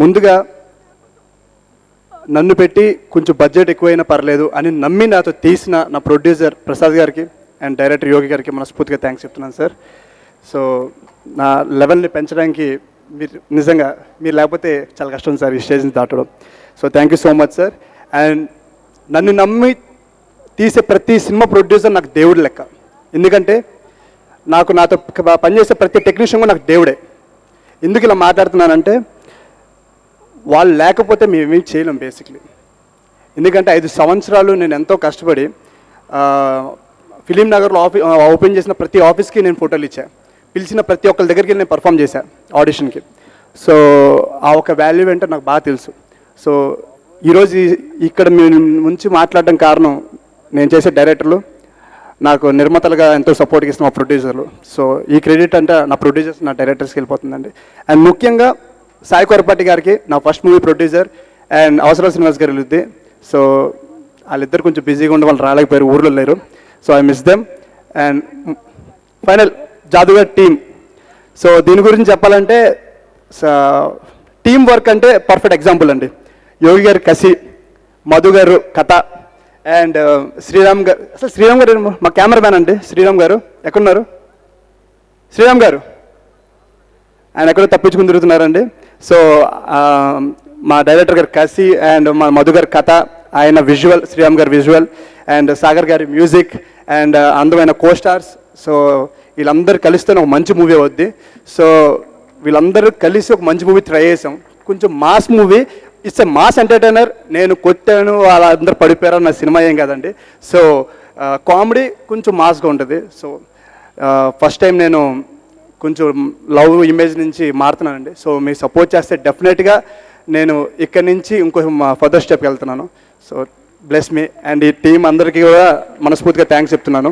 ముందుగా నన్ను పెట్టి కొంచెం బడ్జెట్ ఎక్కువైనా పర్లేదు అని నమ్మి నాతో తీసిన నా ప్రొడ్యూసర్ ప్రసాద్ గారికి అండ్ డైరెక్టర్ యోగి గారికి మనస్ఫూర్తిగా థ్యాంక్స్ చెప్తున్నాను సార్ సో నా లెవెల్ని పెంచడానికి మీరు నిజంగా మీరు లేకపోతే చాలా కష్టం సార్ ఈ స్టేజ్ని దాటడం. So thank you so much sir and నన్ను నమ్మి తీసే ప్రతి సినిమా ప్రొడ్యూసర్ నాకు దేవుడు లెక్క. ఎందుకంటే నాకు నాతో పనిచేసే ప్రతి టెక్నీషియన్ కూడా నాకు దేవుడే. ఎందుకు ఇలా మాట్లాడుతున్నానంటే వాళ్ళు లేకపోతే మేమేం చేయలేం బేసిక్లీ ఎందుకంటే ఐదు సంవత్సరాలు నేను ఎంతో కష్టపడి ఫిలిం నగర్లో ఆఫీ ఓపెన్ చేసిన ప్రతి ఆఫీస్కి నేను ఫోటోలు ఇచ్చా. పిలిచిన ప్రతి ఒక్కరి దగ్గరికి నేను పర్ఫామ్ చేశాను ఆడిషన్కి సో ఆ ఒక వాల్యూ ఏంటో నాకు బాగా తెలుసు. సో ఈరోజు ఇక్కడ మీ నుంచి మాట్లాడడం కారణం నేను చేసే డైరెక్టర్లు నాకు నిర్మాతలుగా ఎంతో సపోర్ట్ ఇస్తున్న మా ప్రొడ్యూసర్లు సో ఈ క్రెడిట్ అంటే నా ప్రొడ్యూసర్స్ నా డైరెక్టర్స్కి వెళ్ళిపోతుందండి. అండ్ ముఖ్యంగా సాయి కొరపాటి గారికి నా ఫస్ట్ మూవీ ప్రొడ్యూసర్ అండ్ అవసరం శ్రీనివాస్ గారు వెళ్తే సో వాళ్ళిద్దరు కొంచెం బిజీగా ఉండి వాళ్ళు రాలేకపోయారు ఊర్లో లేరు. So I miss them and final Jadugar team. So దీని గురించి చెప్పాలంటే టీం వర్క్ అంటే పర్ఫెక్ట్ ఎగ్జాంపుల్ అండి. యోగి గారు కసి మధు గారు కథ అండ్ uh, శ్రీరామ్ గారు అసలు శ్రీరామ్ గారు మా కెమెరామ్యాన్ అండి శ్రీరామ్ గారు. ఎక్కడున్నారు? శ్రీరామ్ గారు. ఆయన ఎక్కడో తప్పించుకుని తిరుగుతున్నారండి. సో um, మా డైరెక్టర్ గారు కసి అండ్ మా మధు గారి కథ ఆయన విజువల్ శ్రీరామ్ గారి విజువల్ అండ్ సాగర్ గారి మ్యూజిక్ అండ్ uh, అందమైన కో స్టార్స్ సో వీళ్ళందరూ కలిస్తే ఒక మంచి మూవీ అవుద్ది. సో వీళ్ళందరూ కలిసి ఒక మంచి మూవీ ట్రై చేసాం. కొంచెం mass movie it's a mass entertainer నేను కొట్టాను వాళ్ళందరూ పడిపోయారు నా సినిమా ఏం కదండి. సో కామెడీ కొంచెం మాస్గా ఉంటుంది. సో ఫస్ట్ టైం నేను కొంచెం లవ్ ఇమేజ్ నుంచి మారుతున్నానండి. సో మీరు సపోర్ట్ చేస్తే డెఫినెట్గా నేను ఇక్కడి నుంచి ఇంకో ఫర్దర్ స్టెప్కి వెళ్తున్నాను. సో బ్లెస్ మీ అండ్ ఈ టీం అందరికీ కూడా మనస్ఫూర్తిగా థ్యాంక్స్ చెప్తున్నాను.